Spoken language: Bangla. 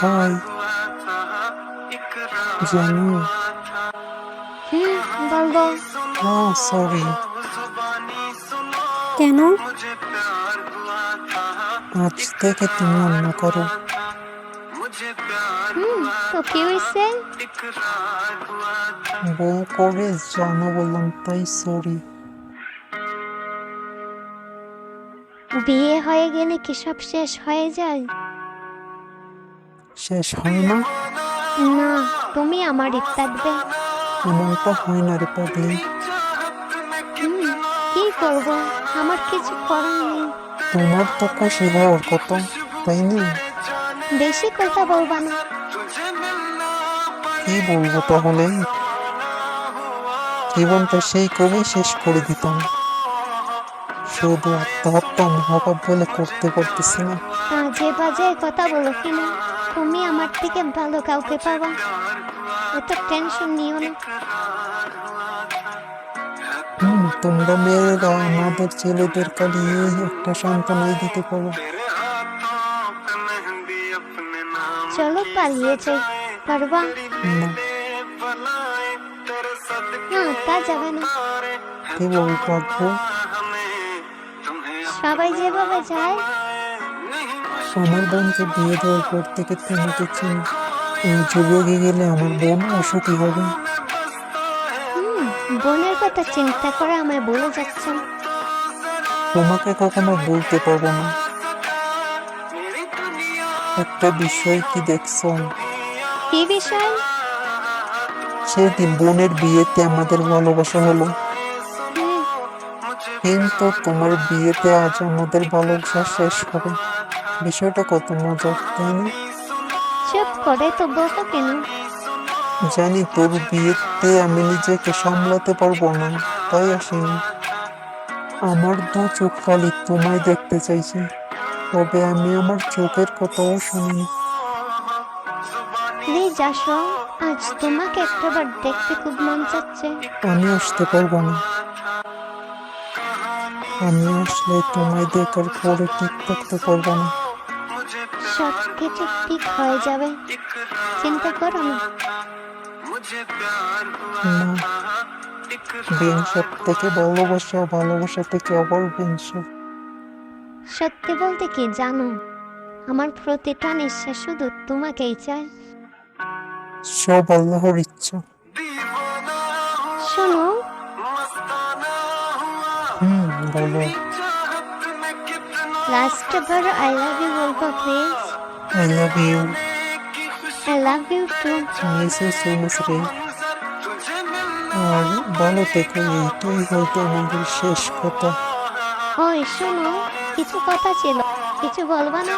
খাই জানো। বলব হ্যাঁ সরি কেন? আজ থেকে তুমি অন্য করো। তো কি হয়েছে? বউ করে জানো বললাম তাই সরি বিয়ে হয়ে গেলে কি সব শেষ হয়ে যায়? শেষ হয় না। না তুমি আমার আমারই থাকবে এমনটা হয় না রে পাগলি। কি করব? আমার কিছু করার নেই। তোমার তো খুশি হওয়ার কথা তাই না? বেশি কথা বলবা না। কি বলব তাহলে? জীবনটা সেই কবে শেষ করে দিতাম। শুধু আত্মহত্যা মহাপাপ বলে করতে পারতেছি না। আজে বাজে কথা বলো কিনা? তুমি আমার থেকে ভালো কাউকে পাবা? এত টেনশন নিও না। তোমরা মেয়েরা আমাদের ছেলেদের কালি এই একটা সান্ত্বনাই দিতে পারো। চলো পালিয়ে যাই পারবা? না তা যাবে না। কি বল পারব সবাই যেভাবে যায় আমার বোনকে বিয়ে দেওয়ার পর থেকে তোমাকে চিনি এই যুবকে গেলে আমার বোন অসুখী হবে। বোনের কথা চিন্তা করে আমায় বলে যাচ্ছেন। তোমাকে কখনো বলতে পারব না। একটা বিষয় কি দেখছ কি বিষয়? সেদিন বোনের বিয়েতে আমাদের ভালোবাসা হলো। কিন্তু তোমার বিয়েতে আজ আমাদের ভালোবাসা শেষ হবে। বিষয়টা কত মজার তাই না? চুপ করে তো বলতো কেন? জানি তোর বিয়েতে আমি নিজেকে সামলাতে পারব না তাই আসিনি। আমার দু চোখ খালি তোমায় দেখতে চাইছে তবে আমি আমার চোখের কথাও প্লিজ আসো আজ তোমাকে একটাবার দেখতে খুব মন চাচ্ছে। আমি আসতে পারব না। আমি আসলে তোমায় দেখার পরে ঠিক থাকতে পারব না। সব কিছু ঠিক হয়ে যাবে চিন্তা করো না থেকে ভালোবাসা ভালোবাসা থেকে আবার বিংশ সত্যি বলতে কি জানো? আমার প্রতিটা নিঃশ্বাস শুধু তোমাকেই চাই সব আল্লাহর ইচ্ছা। শোনো। হুম বলো। লাস্ট বার আই লাভ ইউ বলব please I love you I love you too miss you so much রে আর ভালো থেকো এইটাই হয়তো আমাদের শেষ কথা। ওই শোনো কিছু কথা ছিল। কিছু বলবা না?